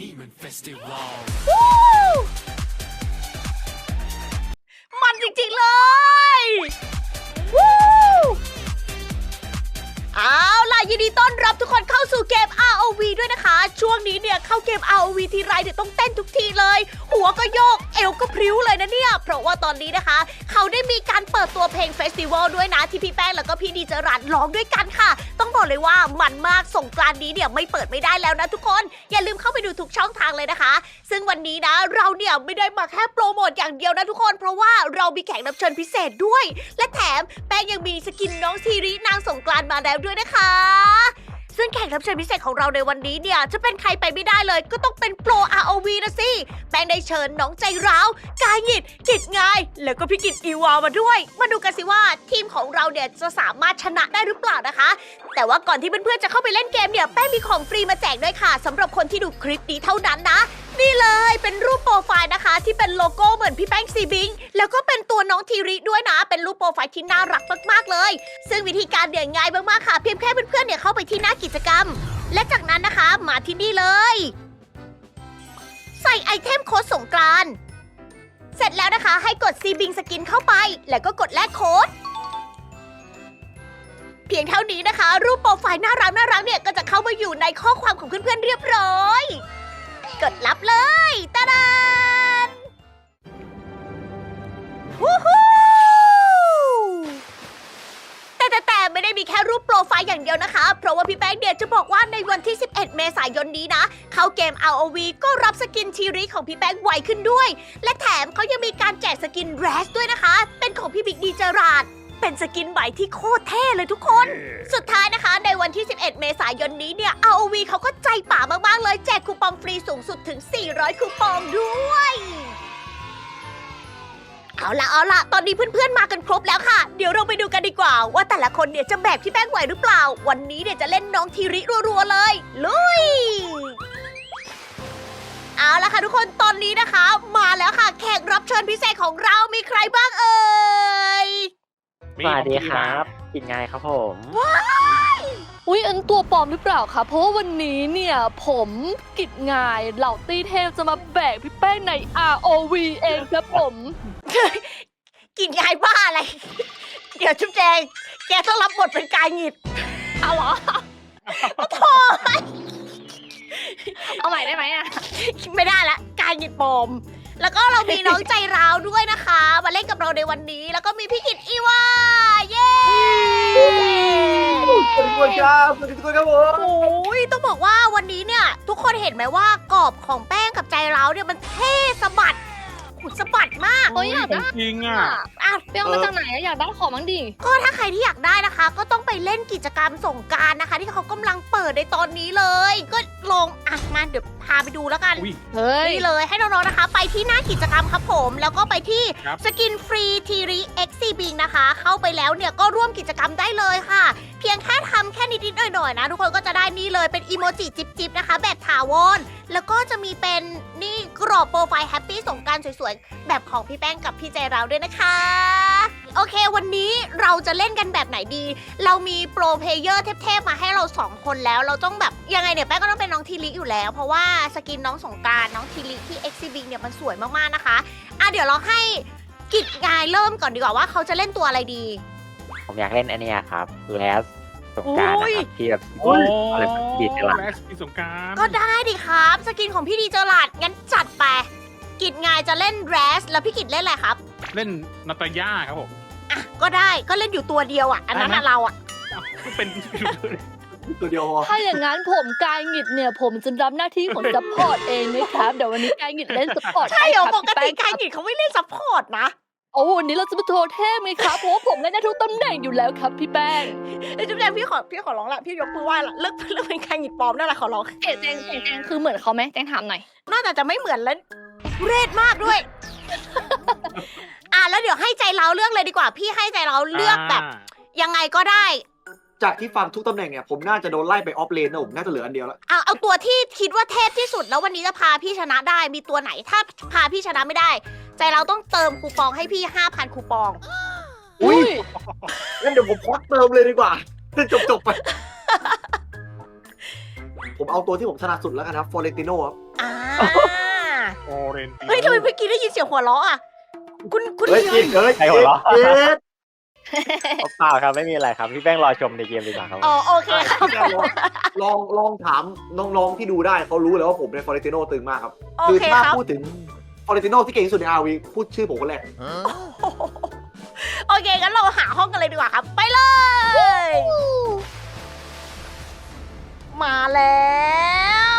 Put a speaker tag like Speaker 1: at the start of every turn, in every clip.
Speaker 1: นี่มันเฟสติวัล
Speaker 2: มันจริง ๆ เลยวู้เอาล่ะยินดีต้อนรับทุกคนเข้าสู่เกม ROV ด้วยนะคะ ช่วงนี้เนี่ยเข้าเกม ROV ทีไรเนี่ยต้องเต้นทุกทีเลย หัวก็โยก เอวก็พริ้วเลยนะเนี่ย เพราะว่าตอนนี้นะคะ เขาได้มีการเปิดตัวเพลงเฟสติวัลด้วยนะที่พี่แป้งแล้วก็พี่ดีเจรันร้องด้วยกันค่ะ ต้องบอกเลยว่ามันมากสงกรานนี้เนี่ยไม่เปิดไม่ได้แล้วนะทุกคน อย่าลืมเข้าไปดูทุกช่องทางเลยนะคะ ซึ่งวันนี้นะเราเนี่ยไม่ได้มาแค่โปรโมทอย่างเดียวนะทุกคน เพราะว่าเรามีแขกรับเชิญพิเศษด้วย และแถมแป้งยังมีสกินน้องซีรินางสงกรานมาแล้วด้วยนะคะ ซึ่งแขกรับเชิญพิเศษของเราในวันนี้เนี่ย จะเป็นใครไปไม่ได้เลย ก็ต้องเป็นโปร ROV นะสิ แป้งได้เชิญน้องใจร้าว กายหงิดกิจงาย แล้วก็พี่กิจอีวามาด้วย มาดูกันสิว่าทีมของเราเนี่ยจะสามารถชนะได้หรือเปล่านะคะ แต่ว่าก่อนที่เพื่อนๆจะเข้าไปเล่นเกมเนี่ย แป้งมีของฟรีมาแจกด้วยค่ะสำหรับคนที่ดูคลิปนี้เท่านั้นนะ นี่เลยเป็นรูปโปรไฟล์นะคะ ที่เป็นโลโก้เหมือนพี่แป้งซีบิง แล้วก็เป็นตัวน้องทีริด้วยนะ เป็นรูปโปรไฟล์ที่น่ารักมากๆเลย ซึ่งวิธีการเนี่ยง่ายมากๆค่ะ เพียงแค่เพื่อนๆเนี่ยเข้าไปที่หน้ากิจกรรม และจากนั้นนะคะมาที่นี่เลย ใส่ไอเทมโค้ดสงกรานเสร็จแล้วนะคะให้กดซีบิงสกินเข้าไป แล้วก็กดแลกโค้ดเพียงเท่านี้นะคะ รูปโปรไฟล์น่ารักน่ารักเนี่ยก็จะเข้ามาอยู่ในข้อความของเพื่อนๆเรียบร้อย กดรับเลยตาดานวู้ฮู้แต่แต่แต่ไม่ได้มีแค่รูปโปรไฟล์อย่างเดียวนะคะ เพราะว่าพี่แป้งเดียจะบอกว่าในวันที่ 11 เมษายนนี้นะ เข้าเกม ROV ก็รับสกินทีรีของพี่แป้งไวขึ้นด้วย และแถมเขายังมีการแจกสกินแรสด้วยนะคะ เป็นของพี่บิ๊กดีเจอราด เป็นสกินใหม่ที่โคตรเท่เลยทุกคน สุดท้ายนะคะในวันที่ 11 เมษายนนี้เนี่ย ROV เขาก็ใจป่ามากๆเลยแจกคูปองฟรีสูงสุดถึง 400 คูปองด้วย เอาละเอาละตอนนี้เพื่อนๆมากันครบแล้วค่ะ เดี๋ยวเราไปดูกันดีกว่า ว่าแต่ละคนเนี่ยจะแบกพี่แป้งไหวหรือเปล่า วันนี้เนี่ยจะเล่นน้องทีริรัวๆเลย ลุย เอาละค่ะทุกคนตอนนี้นะคะ มาแล้วค่ะแขกรับเชิญพิเศษของเรามีใครบ้างเอ่ย
Speaker 3: สวัสดีครับกินไงครับผม
Speaker 4: อุ้ยอันตัวปลอมหรือเปล่าคะเพราะว่าวันนี้เนี่ยผมกิจงายเหล่าตีเทพจะมาแบกพี่แป้งใน ROV เองครับผม
Speaker 2: กินยายบ้าอะไร เดี๋ยวจุ๊บแจงแกต้องรับบทเป็นกายหงิด
Speaker 4: เอาเหรอ
Speaker 2: โถ่
Speaker 4: เอาใหม่ได้ไหมอะ
Speaker 2: ไม่ได้ละกายหงิดปลอม แล้วก็เรามีน้องใจร้าวด้วยนะคะ มาเล่นกับเราในวันนี้ แล้วก็มีพี่กิตอีว่าเย้
Speaker 5: สวัสดีทุกคนครับสวัสดีทุกคนครับผม
Speaker 2: โอ้ยต้องบอกว่าวันนี้เนี่ย ทุกคนเห็นไหมว่ากรอบของแป้งกับใจร้าวเนี่ยมันเท่สะบัดขุดสะบัดมาก
Speaker 4: โอ้ยอยากได้
Speaker 6: จริงอะ
Speaker 2: อะ
Speaker 4: เปี้ยงมาจากไหนอะอยากได้ของมั้งดิ
Speaker 2: ก็ถ้าใครที่อยากได้นะคะ ก็ต้องไปเล่นกิจกรรมสงกรารนะคะ ที่เขากำลังเปิดในตอนนี้เลย ก็ลองอะมาเดี๋ยว พาไปดูแล้วกัน
Speaker 6: อุ้ย
Speaker 4: เฮ้ย
Speaker 2: นี่เลยให้น้องๆ นะคะ ไปที่หน้ากิจกรรมครับผม แล้วก็ไปที่
Speaker 6: ครับ
Speaker 2: สกินฟรีทีรีเอ็กซีบิงนะคะ เข้าไปแล้วเนี่ยก็ร่วมกิจกรรมได้เลยค่ะ เพียงแค่ทำแค่นิดๆหน่อยๆนะ ทุกคนก็จะได้นี่เลยเป็นอีโมจิจิ๊บๆนะคะ แบบถาวรแล้วก็จะมีเป็นนี่กรอบโปรไฟล์แฮปปี้สงกรารสวยๆ แบบของพี่แป้งกับพี่ใจเราด้วยนะคะ โอเควันนี้ เราจะเล่นกันแบบไหนดี เรามีโปรเพลเยอร์เทพๆมาให้เราสองคนแล้ว เราต้องแบบยังไงเนี่ยแป้งก็ต้องเป็นน้องทีลิอยู่แล้ว เพราะว่าสกินน้องสงกรารน้องทีลิที่เอ็กซิบิงเนี่ยมันสวยมากๆนะคะอะเดี๋ยวเราให้กิจงายเริ่มก่อนดีกว่าว่าเขาจะเล่นตัวอะไรดี
Speaker 3: ผมอยากเล่นอันเนี้ยครับแลสสงกราร
Speaker 2: อุ้
Speaker 3: นะ
Speaker 2: ย
Speaker 3: ครับที่แบบ
Speaker 6: โอ้
Speaker 3: อะไรแบบดีตลาด
Speaker 6: แม็กซ์ปีสงกราร
Speaker 2: ก็ได้ดิครับ สกินของพี่ดีเจอราดงั้นจัดไป กิจงายจะเล่นแรสแล้วพี่กิจเล่นอะไรครับ
Speaker 6: เล่นนาตาย่าครับผม
Speaker 2: อะก็ได้ก็เล่นอยู่ตัวเดียวอะอันนั้นน่ะ
Speaker 6: ได้ไหม
Speaker 2: เราอะ
Speaker 6: เอ้าก็เป็น
Speaker 5: ตัวเดียวพอ
Speaker 4: ถ้าอย่างนั้นผมกายหงิดเนี่ยผมจะรับหน้าที่ของซัพพอร์ตเองนะครับเดี๋ยววันนี้กายหงิดเล่นซัพพอร์ต
Speaker 2: ใช่เหรอ
Speaker 4: ห้
Speaker 2: ป
Speaker 4: ครับ
Speaker 2: กติ
Speaker 4: พี่แป้
Speaker 2: กาย
Speaker 4: ง
Speaker 2: กิจเขาไม่เล่นซัพพอร์ตนะ
Speaker 4: โอ้วันนี้เราจะมาโทรเทพไหมครับเพราะว่าผมเล่นได้ทุกตำแหน่งอยู่แล้วครับพี่แป้ง
Speaker 2: ไอ้จุ๊บแจงพี่ขอพี่ขอร้องละพี่ยกมือไหว้ละเลิกเลิกเป็นการหยิบปลอมได้ละขอร้อง
Speaker 4: เอ๋แจงแจงแจงคือเหมือนเขาไหมแจงถามหน่อย
Speaker 2: น่าจะจะไม่เหมือนแล้วเรศมากด้วยอะ แล้วเดี๋ยวให้ใจเราเลือกเลยดีกว่า พี่ให้ใจเราเลือกแบบยังไงก็ได้
Speaker 5: จากที่ฟังทุกตำแหน่งเนี่ยผมน่าจะโดนไล่ไปออฟเลนนะผมน่าจะเหลืออันเดียวแล้ว
Speaker 2: เอาเอาตัวที่คิดว่าเทพที่สุดแล้ววันนี้จะพาพี่ชนะได้มีตัวไหนถ้าพาพี่ชนะไม่ได้ ใจเราต้องเติมคูปองให้พี่ 5,000 คูปอง
Speaker 5: อุ้ยงั้นเดี๋ยวผมพอดเติมเลยดีกว่าจบจบๆไป ผมเอาตัวที่ผมถนัดสุดแล้วกันครับฟอเรนติโนครับ
Speaker 2: อ่า
Speaker 6: โอเรนติ
Speaker 2: เฮ้ยทำไมเมื่อกี้ได้ยินเสียงหัวเราะอะ คุณคุณ
Speaker 5: เฮ้ย
Speaker 2: เฮ้
Speaker 5: กินเฮ้ย
Speaker 3: ใครหัวเราะ
Speaker 5: เย็ด
Speaker 3: เปล่าครับไม่มีอะไรครับพี่แป้งรอชมในเกมดีกว่าครับ
Speaker 2: อ๋อโอเคครับ
Speaker 5: ลองลองถามน้องๆที่ดูได้เขารู้แล้วว่าผมในฟอร์เรติโนตึงมากครับ
Speaker 2: โอ
Speaker 5: คือ
Speaker 2: เค
Speaker 5: ถ้า
Speaker 2: ครับ
Speaker 5: พูดถึงฟอร์เรติโนที่เก่งที่สุดในอาวีพูดชื่อผมคนแรก
Speaker 2: โอเคงั้นเราหาห้องกันเลยดีกว่าครับ ไปเลย มาแล้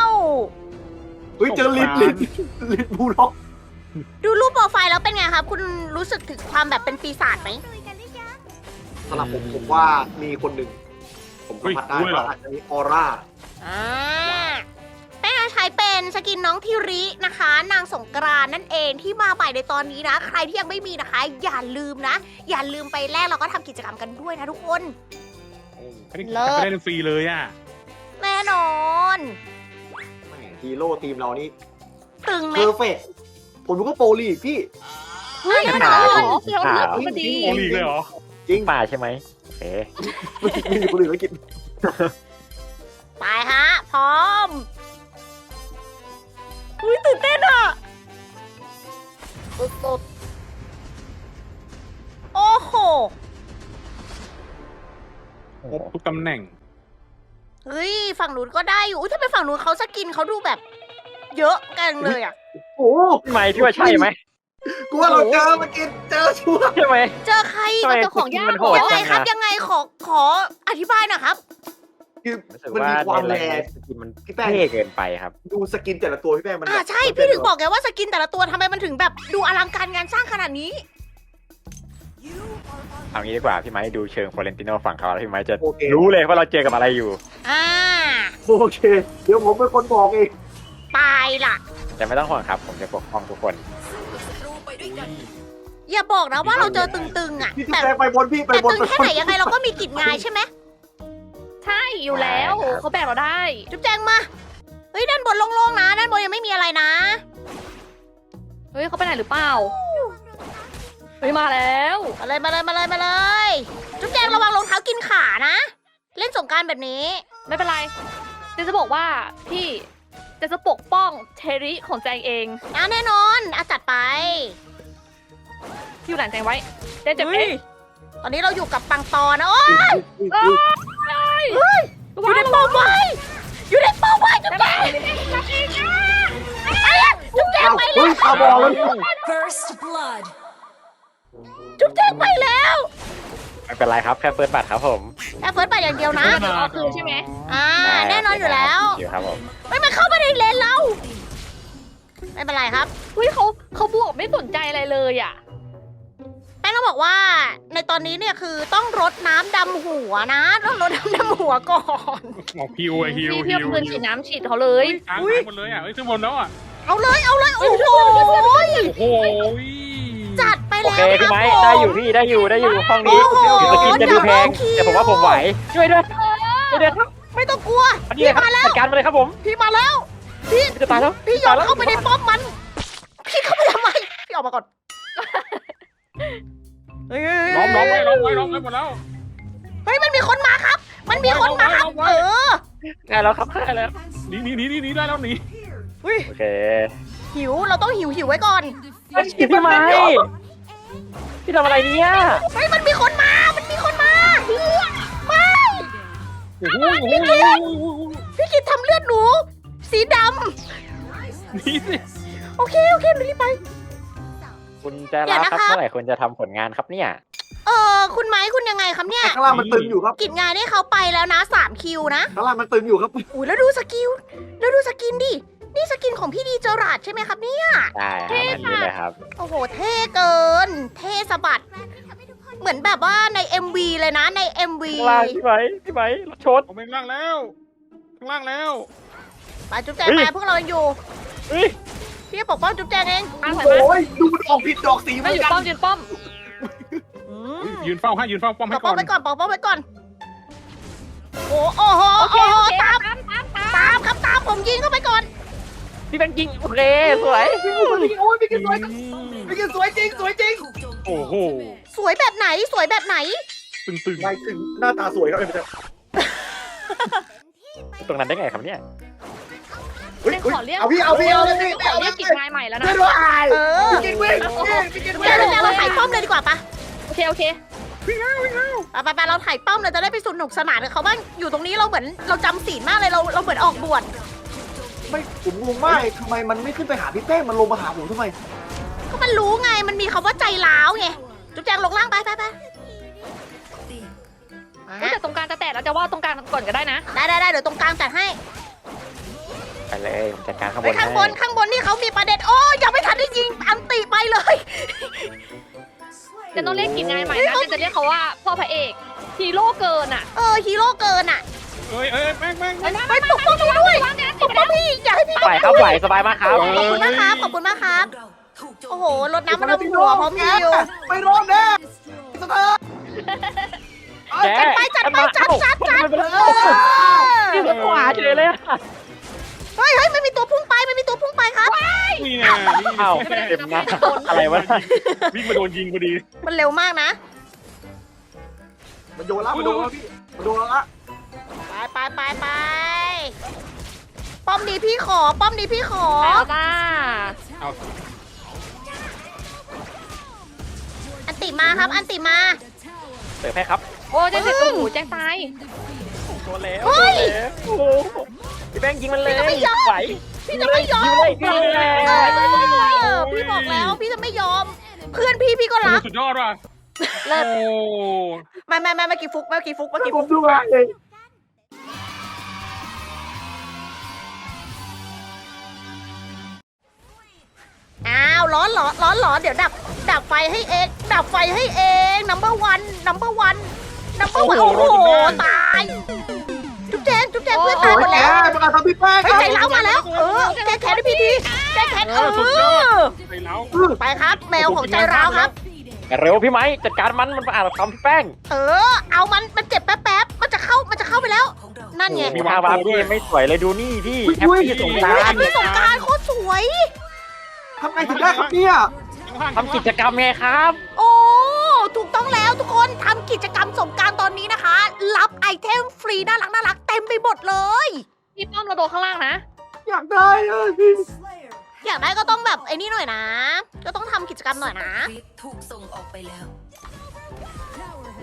Speaker 2: ว
Speaker 5: เฮ้ยเจอลินลินลินบูล็อก
Speaker 2: ดูรูปโปรไฟล์แล้วเป็นไงครับ คุณรู้สึกถึงความแบบเป็นปีศาจไหม
Speaker 5: สำหรับผมผมว่ามีคนหนึ่ง ผมสัมผัสได้ว่าอาจจะมีออร่า
Speaker 2: อ่าแป้งใช้เป็นสกินน้องทิรินะคะ นางสงกรานต์นั่นเองที่มาใหม่ในตอนนี้นะ ใครที่ยังไม่มีนะคะ อย่าลืมนะ อย่าลืมไปแลกแล้วก็ทำกิจกรรมกันด้วยนะทุกคน
Speaker 6: ไม่ได้
Speaker 2: เลิศ
Speaker 6: ไม่ได้ฟรีเลยอะ
Speaker 2: แน่นอน
Speaker 5: แหมฮีโร่ทีมเรานี่
Speaker 2: ตึงไหม
Speaker 5: เพอร์เฟก ผมรู้ก็โปรลีกพี่
Speaker 2: เฮ้ย
Speaker 3: ไม่
Speaker 2: แน่น
Speaker 3: หา
Speaker 2: อน
Speaker 3: พี่
Speaker 4: เรา
Speaker 3: หา
Speaker 4: เลือกพอดี
Speaker 6: โอลีกเลยเหรอ
Speaker 5: จริง
Speaker 3: ป่าใช่ไหมโอเค
Speaker 5: ไม่มีคนอื่นมากิน
Speaker 2: ไปฮะ พร้อมอุ้ยตื่นเต้นอะสุดๆโอ้โห
Speaker 6: ครบทุกตำแหน่ง
Speaker 2: เฮ้ยฝั่งนู้นก็ได้อยู่อุ้ยทำไมฝั่งนู้นเขาสกินเขาดูแบบ เยอะกันเลยอะ
Speaker 5: โอ้โห
Speaker 3: พี่ไม้พี่ว่าใช่ไหม
Speaker 5: กูว่าเราเจอมากินเจอชัวร์
Speaker 3: ใช่ไหม
Speaker 2: เจอใคร
Speaker 3: ทำไม
Speaker 2: เจอของยาก
Speaker 3: มันโหด
Speaker 2: ยังไง
Speaker 3: จังอะ
Speaker 2: ครับยังไงขอขออธิบายหน่อยครับ
Speaker 5: คือ
Speaker 3: รู้สึก
Speaker 5: มัน
Speaker 3: ว่า
Speaker 5: มีความ
Speaker 3: ใน
Speaker 5: แร
Speaker 3: แรง
Speaker 5: ง
Speaker 3: สกินมัน
Speaker 5: พี่แป้ง
Speaker 3: เท่เกินไปครับ
Speaker 5: ดูสกินแต่ละตัวพี่แป้งมัน
Speaker 2: อ่า
Speaker 5: แบบ
Speaker 2: ใช่
Speaker 5: มัน
Speaker 2: พี่
Speaker 5: เป็น
Speaker 2: ถึงบอกไงว่าสกินแต่ละตัวทำไมมันถึงแบบดูอลังการงานสร้างขนาดนี้
Speaker 3: เอางี้ดีกว่าพี่ไม้ดูเชิงฟลอเรนติโนฝั่งเขาแล้วพี่ไม้จะ
Speaker 5: โอเค
Speaker 3: รู้เลยว่าเราเจอกับอะไรอยู่
Speaker 2: อ่า
Speaker 5: โอเค เดี๋ยวผมเป็นคนบอกเอง
Speaker 2: ตายล่ะ
Speaker 3: แต่ไม่ต้องห่วงครับ ผมจะปกป้องทุกคน
Speaker 2: อย่าบอกนะว่าเราเจอตึงๆอะ
Speaker 5: พี่
Speaker 2: แต่
Speaker 5: แป้งไปบนพี่ไป
Speaker 2: แต่
Speaker 5: บน
Speaker 2: ตึง
Speaker 5: ไป
Speaker 2: แค่
Speaker 5: บน
Speaker 2: ไหนยังไงเราก็มีกิจงายใช่ไหม
Speaker 4: ใช่อยู่แล้วเขาแบกเราได้
Speaker 2: จุ๊บแจงมาเฮ้ยด้านบนโล่งๆนะด้านบนยังไม่มีอะไรนะ
Speaker 4: เฮ้ยเขาไปไหนหรือเปล่าเฮ้ยมาแล้ว
Speaker 2: มาเลยมาเลยมาเลยมาเลย จุ๊บแจงระวังรองเท้ากินขานะ เล่นสงกรารแบบนี้
Speaker 4: ไม่เป็นไรเจนจะบอกว่าพี่ เจนจะปกป้องเทริของแจงเอง
Speaker 2: อะแน่นอนอาจัดไป
Speaker 4: ที่อยู่หลังแจงไว้เจนเจ็บเอ
Speaker 2: เฮ้ย
Speaker 4: ง
Speaker 2: ตอนนี้เราอยู่กับปังตอนะโอ้ย
Speaker 4: ระ
Speaker 2: อ
Speaker 4: วั
Speaker 2: ยู่
Speaker 4: ง
Speaker 2: ใน
Speaker 4: ระ
Speaker 2: เป้า
Speaker 4: วัง
Speaker 2: ไว้อยู่ในเป้าไว้จุ๊บแจงไปอะจุ๊บแจง
Speaker 5: อ้าว
Speaker 2: ไปแล้
Speaker 5: เฮ้
Speaker 2: วย
Speaker 5: ตาบอดแล้ว
Speaker 1: First blood.
Speaker 2: จุ๊บแจงไปแล้ว
Speaker 3: ไม่เป็นไรครับแค่เปิดบัตรครับผม
Speaker 2: แค่เฟิร์สไปอย่างเดียวนะ
Speaker 4: เอาคืนใช่ไหม
Speaker 2: อ่า แน่นอนอยู่แล้ว
Speaker 3: ชิวครับผม
Speaker 2: ไม่มันเข้ามาในเลนเรา ไม่เป็นไรครับ
Speaker 4: เฮ้ยเขาเขาบวกไม่สนใจอะไรเลยอะ
Speaker 2: แป้งต้องบอกว่า ในตอนนี้เนี่ยคือต้องรดน้ำดำหัวนะ ต้องรดน้ำดำหัวก่อน
Speaker 6: หมอฮิวอะฮิว
Speaker 4: พี่
Speaker 6: ฮิ
Speaker 4: พี่
Speaker 6: ว
Speaker 4: เอาปืนฉีดน้ำฉีดเขาเลย
Speaker 6: กลาง
Speaker 2: อุ๊ย
Speaker 6: หายหมดเลยอะเอ้ยขึ้นบนแล้วอะ
Speaker 2: เอาเลย เอาเลย โอ้โห
Speaker 6: โอ้โห
Speaker 2: จัดไป
Speaker 3: โอ
Speaker 2: แล้ว
Speaker 3: เคพี่ไม้
Speaker 2: ครับ
Speaker 3: ได้อยู่พี่ได้อยู่ได้อยู่ห้องนี้
Speaker 2: โอ้โห
Speaker 3: ถึงสกินจะดูแพง
Speaker 2: ดับเบิลคิว
Speaker 3: แต่ผมว่าผมไหวช่วยด้วยช่วยด้วยครับ
Speaker 2: ไม่ต้องกลัว
Speaker 3: อันนี้เลยครับจัดการมาเลยครับผม
Speaker 2: พี่มาแล้วพี่
Speaker 3: จะตายแล้ว
Speaker 2: พี่โยนเข้าไปในป้อมมัน พี่เข้าไปทำไมพี่ออกมาก่อนเฮ้ย
Speaker 6: ล้อมล้อมไว้ล้อมไว้ล้อมไว้หมดแล้ว
Speaker 2: เฮ้ยมันมีคนมาครับ มันมีคนมาครับ
Speaker 6: เอาไว้
Speaker 2: เอ
Speaker 6: เอาไว้
Speaker 2: อ
Speaker 3: ง่ายแล้วครับง่ายแล้ว
Speaker 6: หนีหนีหนีหนีหนีได้แล้วหนี
Speaker 2: เฮ้ย
Speaker 3: โอเค
Speaker 2: หิวเราต้องหิวหิวไว้ก่อน
Speaker 3: พี่ไม้ พี่ทำอะไรเนี่ย
Speaker 2: เฮ้ยมันมีคนมา มันมีคนมาไม่
Speaker 6: โอ้โหโอ้โหโอ้โหโอ้โห
Speaker 2: พี่กิดทำเลือดหนู สีด
Speaker 6: หนีสิำ
Speaker 2: โอเคโอเคหนูรีบไป
Speaker 3: คุณจะ
Speaker 2: เดี๋ย
Speaker 3: รั
Speaker 2: ว
Speaker 3: บ
Speaker 2: นะครับ
Speaker 3: ครับเมื่อไหร่คุณจะทำผลงานครับเนี่ย
Speaker 2: เออคุณไม้คุณยังไงครับเนี่ย
Speaker 5: ข้างล่างมันตึงอยู่ครับ
Speaker 2: กิจงานนี่เขาไปแล้วนะสามคิวนะ
Speaker 5: ข้างล่างมันตึงอยู่ครับ
Speaker 2: อุ้ยแล้วดูสกิลแล้วดูสกินดิ นี่สกินของพี่ดีเจอราดใช่ไหมครับเนี่ย
Speaker 3: ได้ครับอันนี้เลยครับ
Speaker 2: โอ้โห เท่เกิน เท่สะบัด เหมือนแบบว่าใน MV เลยนะใน MV
Speaker 3: ข้างล่างพี่ไม้พี่ไม้รถชน
Speaker 6: ผมเป็นข้างล่างแล้วข้างล่างแล้ว
Speaker 2: ไปจุ๊บแจง
Speaker 3: เฮ้
Speaker 2: ไป
Speaker 3: ย
Speaker 2: พวกเรายังอยู่
Speaker 3: เฮ้ย
Speaker 2: พี่จะปกป้องจุ๊บแจงเอง
Speaker 4: อ้างไหนไหม
Speaker 5: โอ้ยดูมันออกผิดดอกสีเหมื
Speaker 4: ไม่
Speaker 5: อน
Speaker 4: อยู่
Speaker 5: กัน
Speaker 4: ป้อมยืนป้อม
Speaker 2: อื
Speaker 6: เฮ้ย
Speaker 2: ม
Speaker 6: ยืนเฝ้าให้ยืนเฝ้าป้อม
Speaker 2: ป
Speaker 6: ให้
Speaker 2: ก
Speaker 6: ก่
Speaker 2: ป้
Speaker 6: อ
Speaker 2: อง
Speaker 6: น
Speaker 2: ไว้ก่อนปกป้องไว้ก่อน โอ้โอ้โห
Speaker 4: โอ
Speaker 2: โอ้
Speaker 4: เค
Speaker 2: โห
Speaker 4: โอเค
Speaker 2: ตาม
Speaker 4: ตามตามตาม
Speaker 2: ตามครับตามผมยิงเข้าไปก่อน
Speaker 3: พี่แบงค์ยิงโอเคสวย
Speaker 5: โอ้ยพี่กินสวยพี่กินสวยจริงสวยจริง
Speaker 6: โอ้โห
Speaker 2: สวยแบบไหนสวยแบบไหน
Speaker 6: ตึงตึง
Speaker 5: หมายถึงหน้าตาสวยครับเอ้ยไม่ใช่
Speaker 3: ตรงนั้นได้ไงครับเนี่ย
Speaker 5: เฮ้ยเฮ้ย
Speaker 4: ขอเรียก
Speaker 5: เอาพี่เอาพี่เอาเลยพี่
Speaker 4: ขอเรียกกิจงายใหม่แล้วนะ
Speaker 5: ช่วยด้วย
Speaker 2: เออ
Speaker 5: พี่กินวิ่งพี่กิน
Speaker 2: แก
Speaker 5: วิ่ง
Speaker 2: เราแกเราถ่ายป้อมเลยดีกว่าปะ
Speaker 4: โอเคโอเค
Speaker 2: ไปไปไปเราถ่ายป้อมเราจะได้ไปสนุกสนานกับเขาบ้างอยู่ตรงนี้เราเหมือนเราจำศีลมากเลยเราเราเหมือนออกบวช
Speaker 5: ไม่ผมงงมากเลยทำไมมันไม่ขึ้นไปหาพี่แป้งมันลงมาหาผมทำไม
Speaker 2: ก็มันรู้ไงมันมีคำว่าใจร้าวไงจุ๊บแจงลงล่างไปไปไป
Speaker 4: เฮ้ยแต่ตรงกลางจะแตกเราจะว่าตรงกลางก่อนก็ได้นะ
Speaker 2: ได้ได้ได้เดี๋ยวตรงกลางจัดให้
Speaker 3: ไปเลยผมจัดการข้างบ
Speaker 2: ไป
Speaker 3: น
Speaker 2: ข้างบน
Speaker 3: ให้
Speaker 2: ข้างบนนี่เขามีประเด็นโอ้ยังไม่ทันได้ยิงอันติไปเลย
Speaker 4: จะต้องเรียกกิจงายใหม่นะจะเรียกเขาว่าพ่อพระเอกฮีโร่เกินอะ
Speaker 2: เออฮีโร่เกินอะ
Speaker 6: เอ้ยเอ้ยแม่งแม่งแม่ง
Speaker 2: ไปปลุกป้อมพี่ด้วยปลุกป้อมพี่อย่าให้พี่
Speaker 3: ไหวครับไหวสบายมากครับ
Speaker 2: ขอบคุณมากครับขอบคุณมากครับโอ้โหรดน้ำมันำหัวพร้อมฮิว
Speaker 5: ไม่รอดแน่สเตอร์
Speaker 3: แก
Speaker 2: จัดไปจัดไปจัดจัดจัด
Speaker 3: เอ้า
Speaker 2: เออ
Speaker 3: นี่มันขวาเฉยเลยอะ
Speaker 2: เฮ้ยเฮ้ยมันมีตัวพุ่งไปมันมีตัวพุ่งไปครับ
Speaker 6: นี่ไงนี่
Speaker 3: เอ้าเต็มหนะอะไรวะ
Speaker 6: วิ่งมาโดนยิงพอดี
Speaker 2: มันเร็วมากนะ
Speaker 5: มันโยนแล้วมันโดนแล้วพี่มันโดนแล้ว
Speaker 2: ไปไปไปไปป้อมนี้พี่ขอ ป้อมนี้พี่ขอ
Speaker 4: เอาจ้า
Speaker 6: เอา
Speaker 2: อันติมาครับ อันติมา
Speaker 3: เสิร์ฟให้ครับ
Speaker 4: โอ้แจ้งเสร็จโอ้โหแจ้งตาย
Speaker 3: โดนแล้ว
Speaker 2: เฮ้ย
Speaker 3: โดนแล้วโอ้โหพี่แบงค์ยิงมันเลย
Speaker 2: พี่จะไม่ยอม
Speaker 3: ไหว
Speaker 2: พี่จะไม่ยอม
Speaker 3: ยิงเลยยิงเลย
Speaker 2: เออพี่บอกแล้วพี่จะไม่ยอม เพื่อนพี่พี่ก็รัก
Speaker 6: สุดยอดว่ะ
Speaker 4: เลิศ
Speaker 6: โอ้
Speaker 2: ไม่ไม่ไม่เมื่อกี้ฟุกเมื่อกี้ฟุกเมื่อกี้
Speaker 5: ผ
Speaker 2: ฟุ
Speaker 5: ม
Speaker 2: ก
Speaker 5: ดูไง
Speaker 2: อ้าวร้อนเหรอร้อนเหรอเดี๋ยวดับ ดับไฟให้เอง ดับไฟให้เอง number one number one number one โอ้โห ตายจุ๊บแจงจุ๊บแจงเพื่อนตายหมด
Speaker 5: แก
Speaker 2: แล้ว
Speaker 5: ประกาศทำพี่แป้ง
Speaker 2: เฮ้ยใจร้าวมาแล้ว เออ แก้แค้นให้พี่ทีแก้แค้นเอ
Speaker 6: สุดยอ
Speaker 2: อ
Speaker 6: ดไปแล้ว
Speaker 2: ไปครับ แมวของใจร้าวครับ
Speaker 3: เร็วพี่ไม้จัดการมันมันอ่านคำพี่แป้ง
Speaker 2: เออ เอามัน มันเจ็บแป๊บๆ มันจะเข้า มันจะเข้าไปแล้ว นั่นไง
Speaker 3: มีท่าวาร์ปพี่ไม่สวยเลยดูนี่พี่แฮปปี้สงก
Speaker 2: เฮ้ย
Speaker 3: รา
Speaker 2: แฮ
Speaker 3: ร
Speaker 2: ปปี้สงกรารโคตรสวย
Speaker 5: ทำไงถึงได้ครับเนี่ย
Speaker 3: ทำกิจกรรมไงครับ
Speaker 2: โอ้ถูกต้องแล้วทุกคนทำกิจกรรมสงกรารตอนนี้นะคะ รับไอเทมฟรีน่ารักน่ารักเต็มไปหมดเลย
Speaker 4: พี่ป้อมเราโดนข้างล่างนะ
Speaker 5: อยากได้อะพี่
Speaker 2: อยากได้ก็ต้องแบบไอ้นี่หน่อยนะ ก็ต้องทำกิจกรรมหน่อยนะ
Speaker 1: ถูกส่งออกไปแล้ว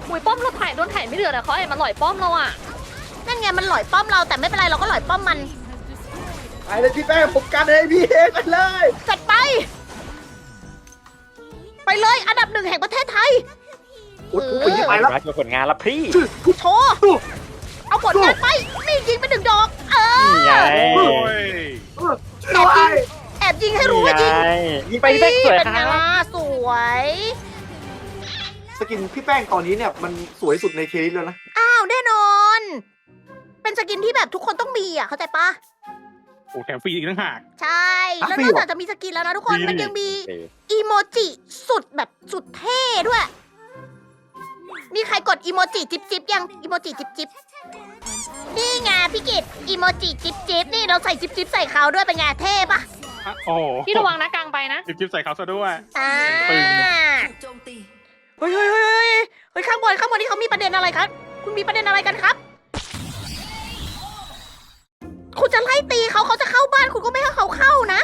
Speaker 4: อุ้ยป้อมเราถ่ายโดนถ่ายไม่เดือดอะเขาไอ้มันหล่อยป้อมเราอะ
Speaker 2: นั่นไงมันหลอยป้อมเราแต่ไม่เป็นไรเราก็หลอยป้อมมัน
Speaker 5: ไปเลยพี่แป้งผมกันเลยพี่เองไปเลย
Speaker 2: จัด ไปไปเลยอันดับหนึ่งแห่งประเทศไทย
Speaker 5: อุ้ยอุ้ยไปแล้ว
Speaker 3: มาโชว์ผลงานแล้วพี่
Speaker 2: โชว์เอาผลงานไปนี่ยิงไปหนึ่งดอก เออ
Speaker 3: นี่ไง
Speaker 6: โอ้ย
Speaker 5: ช่วย
Speaker 2: แอบยิงให้รู้ว่ายิง
Speaker 3: นี่ไงยิงไปพี่แป้งสวย
Speaker 2: เป็น
Speaker 3: ค
Speaker 2: ไง
Speaker 3: รับ
Speaker 2: ล่ะสวย
Speaker 5: สกินพี่แป้งตอนนี้เนี่ยมันสวยสุดในเคสแล้วนะ
Speaker 2: อ้าวแน่นอน เป็นสกินที่แบบทุกคนต้องมีอะเข้าใจปะ
Speaker 6: โอ้แถมฟรีอีกต่างหาก
Speaker 2: ใช่ แล้วนอกจากจะมีสกินแล้วนะทุกคน
Speaker 6: ฟรี
Speaker 2: มันยังมี
Speaker 3: นี่
Speaker 2: อีโมจิสุดแบบสุดเท่ด้วย มีใครกดอีโมจิจิบจิบยังอีโมจิจิบจิบนี่ไงพี่กิตอีโมจิจิบจิบนี่เราใส่จิบจิบใส่เขาด้วยเป็นไงเท่ปะ
Speaker 6: อะโอ้
Speaker 4: พี่ระวังนะกลางไปนะ
Speaker 6: จิ๊บจิ๊บใส่เขาซะด้วย
Speaker 2: อ่า
Speaker 6: ปึ้ง
Speaker 1: ถูกโจมตี
Speaker 2: เฮ้ยเฮ้ยเฮ้ยเฮ้ยเฮ้ยข้างบนข้างบนนี่เขามีประเด็นอะไรครับ คุณมีประเด็นอะไรกันครับ คุณจะไล่ตีเขาเขาจะเข้าบ้านคุณก็ไม่ให้เขาเข้านะ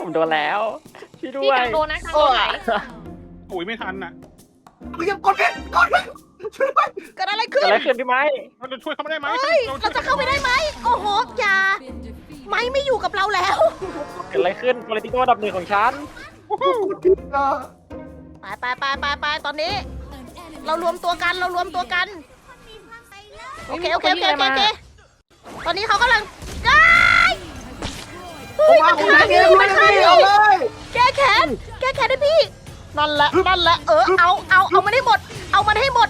Speaker 3: ผมโดนแล้วช่วยด้
Speaker 4: พี่
Speaker 3: วย
Speaker 4: กลางโดนนะกลางโดนไหน
Speaker 6: โอ้ยไม่ทันน่ะ
Speaker 5: เรียกกดผิดกดผิดช่วยด้วย
Speaker 2: เกิดอะไร
Speaker 3: เกิ
Speaker 2: ขึ้
Speaker 3: ด
Speaker 2: น
Speaker 3: อะไรขึ้นพี่ไม้
Speaker 6: เราจะช่วยเขาไม่ได้ไหม
Speaker 2: เฮ้ยเราจะเข้าไปได้ไหมโอ้โหอย่าไม่ไม่อยู่กับเราแล้ว
Speaker 3: เกิดอะไรขึ้นโปรติโกอันดับหนึ่งของฉัน
Speaker 5: กดผิดอะ
Speaker 2: ไปไปไปไปไปตอนนี้ เรารวมตัวกันเรารวมตัวกัน โอเคโอเคโอเคโอเคโอเค ตอนนี้เขากำลังได้เฮ้ย
Speaker 5: มา
Speaker 2: มัน
Speaker 5: ผม
Speaker 2: ฆ่า
Speaker 5: เอ
Speaker 2: พี่
Speaker 5: ง
Speaker 2: มัน
Speaker 5: เล
Speaker 2: ฆ่ายพี่
Speaker 5: เอาเลย
Speaker 2: แก้แค้นแก้แค้นให้พี่นั่นแหละนั่นแหละเออเอาเอาเอามันให้หมด เอามันให้หมด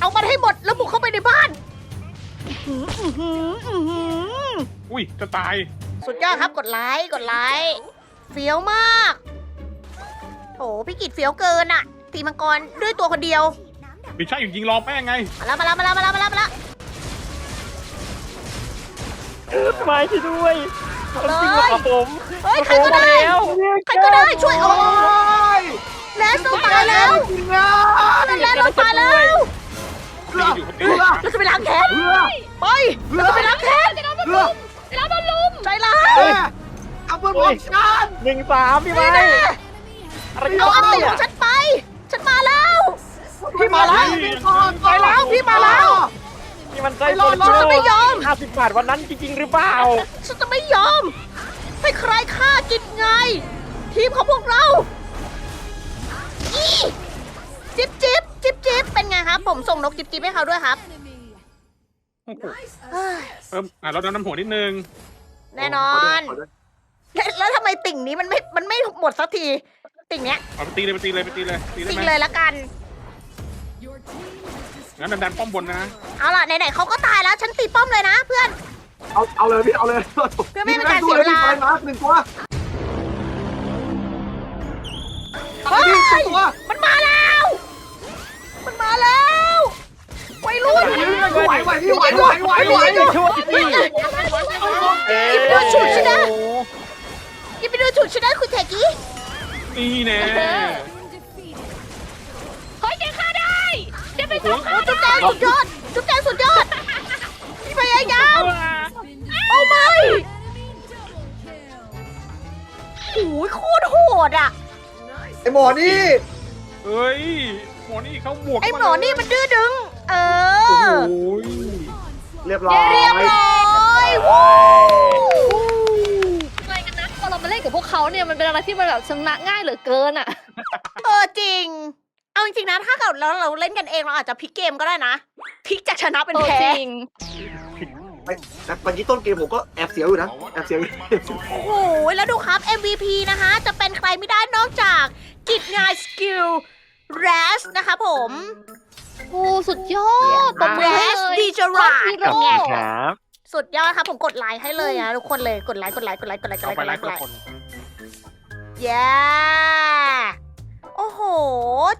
Speaker 2: เอามันให้หมดแล้วบุกเข้าไปในบ้านอื้อหืออื้อหืออื้อหือ
Speaker 6: อุ้ยจะตาย
Speaker 2: สุดยอดครับกดไลค์กดไลค์เฟี้ยวมากโถพี่กิดเฟี้ยวเกินอะตีมังกรด้วยตัวคนเดียว
Speaker 6: มีใช่อยู่ยิงรอแป้งไง
Speaker 2: มาแล้วมาแล้วมาแล้วมาแล้วมาแล้วมาแล้ว
Speaker 3: พี่ไม้ช่วยด้วย
Speaker 2: เล
Speaker 3: จริงเหรอยครับผม
Speaker 2: เฮ้ยใครก็ได้
Speaker 3: แล้ว
Speaker 2: ใครก็ได้ช่วยโอ้
Speaker 5: โอ้ย
Speaker 2: แลสต้องตายแล้ว
Speaker 5: จริงนะ
Speaker 2: แลสต้องตายแล้ว
Speaker 5: เพื่อเพื่อ
Speaker 2: เราจะไปล้างแค้น
Speaker 5: เพื่อ
Speaker 2: ไปเราจะไปล้างแค้น
Speaker 5: เพื่อ
Speaker 2: ใจร้าย
Speaker 3: เฮ้ย
Speaker 5: มันบอกฉัน
Speaker 3: หนึ่งสามพี่ไม้อะไร
Speaker 2: เอาอันติข
Speaker 3: อะ
Speaker 2: องฉันไป ฉันมาแล้ว
Speaker 5: พี่มาแล้วไปแล้วพี่มาแล้ว
Speaker 3: นี่มันใจ
Speaker 5: ไม่รอด
Speaker 2: ฉันจะไม่ยอม
Speaker 3: ห้าสิบบาทวันนั้นจริงๆหรือเปล่า
Speaker 2: ฉันจะไม่ยอม ให้ใครฆ่ากินไง ทีมของพวกเรา อีจิ๊บจิ๊บจิ๊บจิ๊บเป็นไงครับ ผมส่งนกจิ๊บจิ๊บให้เขาด้วยครับ
Speaker 6: โอ้โห
Speaker 2: เฮ้ย
Speaker 6: เอิ่มอะเราน้ำหัวนิดนึง
Speaker 2: แน่นอนแล้วแล้วทำไมติ่งนี้มันไม่ มันไม่หมดสักที ติ่งเนี้ย
Speaker 6: เอาไปตีเลยไปตีเลยไปตีเลยตีได้
Speaker 2: ติ่ง
Speaker 6: ไหม
Speaker 2: เลยละกัน
Speaker 6: งั้นดันดันป้อมบนนะ
Speaker 2: เอาล่ะไหนๆเขาก็ตายแล้วฉันตีป้อมเลยนะ เพื่อน
Speaker 5: เอาเอาเลยพี่เอาเลย
Speaker 2: เพื่อไม่เป็นการเสียเวลา
Speaker 5: ไปมาหนึ่งตัว
Speaker 2: เฮ้ย
Speaker 5: ตัว
Speaker 2: มันมาแล้ว มันมาแล้ววัยรุ่น
Speaker 5: ไหวไหวพี่ไหวไหวไหวไหว
Speaker 3: ช่วยสิ
Speaker 2: ยิบไปดูฉุดชนะยิบไปดูฉุดชนะคุณเทกี้
Speaker 6: นี่แน่
Speaker 4: เจ๊ไป
Speaker 6: โอ้
Speaker 4: ฆ่า
Speaker 6: โห
Speaker 2: จุ๊บแจงสุดยอด จุ๊บแจงสุดยอดพี่พยายามโอ้ไม่โอ้ยโคตรโหดอะ
Speaker 5: ไอหมอนี่
Speaker 6: เฮ้ยหมอนี่เขาบวก
Speaker 2: ไอ้หมอนี่มันดื้อดึง เอ
Speaker 6: โอ้
Speaker 2: อ
Speaker 6: โห
Speaker 5: เรียบร้อย
Speaker 2: เรียบร้อยวู้
Speaker 4: อะไรกันนะพอเรามาเล่นกับพวกเขาเนี่ยมันเป็นอะไรที่มันแบบชนะง่ายเหลือเกินอะ
Speaker 2: เออจริง เอา จริงๆนะ ถ้าเกิดเราเราเล่นกันเองเราอาจจะพลิกเกมก็ได้นะพลิกจากชนะเป็น
Speaker 4: เออ
Speaker 2: แพ้
Speaker 4: จริง
Speaker 5: แต่เมื่อกี้ต้นเกมผมก็แอบเสียวอยู่นะ แอบเสียวอยู่
Speaker 2: โอ้โหแล้วดูครับ MVP นะคะ จะเป็นใครไม่ได้นอกจาก กิจงานสกิลแรสนะคะผม
Speaker 4: โอ้สุดยอดตบมื
Speaker 2: แร
Speaker 4: อให้
Speaker 2: ส
Speaker 4: เลย
Speaker 2: ดีจรา
Speaker 4: ฮี
Speaker 2: ด
Speaker 4: โร่
Speaker 2: ไง
Speaker 3: ครับ
Speaker 2: สุดยอดครับผมกดไลค์ให้เลยนะทุกคนเลยกดไลค์กดไลค์กดไลค์กดไลค์กดไลค์ก
Speaker 6: เอา
Speaker 2: ด
Speaker 6: ไป
Speaker 2: ไล
Speaker 6: ไล่
Speaker 2: ค์ก
Speaker 6: ค
Speaker 2: ด
Speaker 6: น
Speaker 2: ไล
Speaker 6: ละ
Speaker 2: ค์
Speaker 6: คน
Speaker 2: เย้ โอ้โห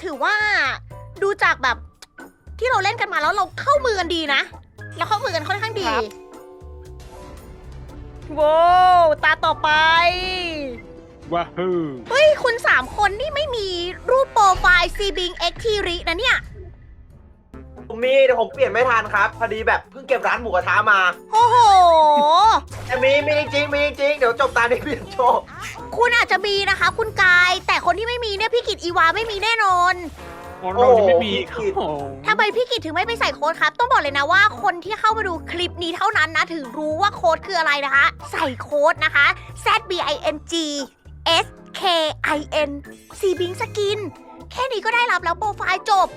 Speaker 2: ถือว่าดูจากแบบที่เราเล่นกันมาแล้วเราเข้ามือกันดีนะ เราเข้ามือกันค่อนข้างดี
Speaker 4: ครับ
Speaker 2: ว้าวตาต่อไป
Speaker 6: ว้าฮือ
Speaker 2: เฮ้ย คุณสามคนนี่ไม่มีรูปโปรไฟล์ซีบิงเอ็กทีรินะเนี่ย
Speaker 7: ผ มมีแต่ผมเปลี่ยนไม่ทันครับ พอดีแบบเพิ่งเก็บร้านหมูกระทะมา
Speaker 2: โอ้โห
Speaker 7: แต่มีมีจริงๆมีจริงๆเดี๋ยวจบตาในเปลี่ยนโชว์
Speaker 2: คุณอาจจะมีนะคะ คุณกาย แต่คนที่ไม่มีเนี่ยพี่กิตอีวาไม่มีแน่นอน
Speaker 6: อ๋อเรายังไม่มีครับผม
Speaker 2: ทำไมพี่กิตถึงไม่ไปใส่โค้ดครับ ต้องบอกเลยนะว่าคนที่เข้ามาดูคลิปนี้เท่านั้นนะ ถึงรู้ว่าโค้ดคืออะไรนะคะ ใส่โค้ดนะคะ Z B I N G S K I N C Bing Skin แค่นี้ก็ได้รับแล้วโปรไฟล์จบ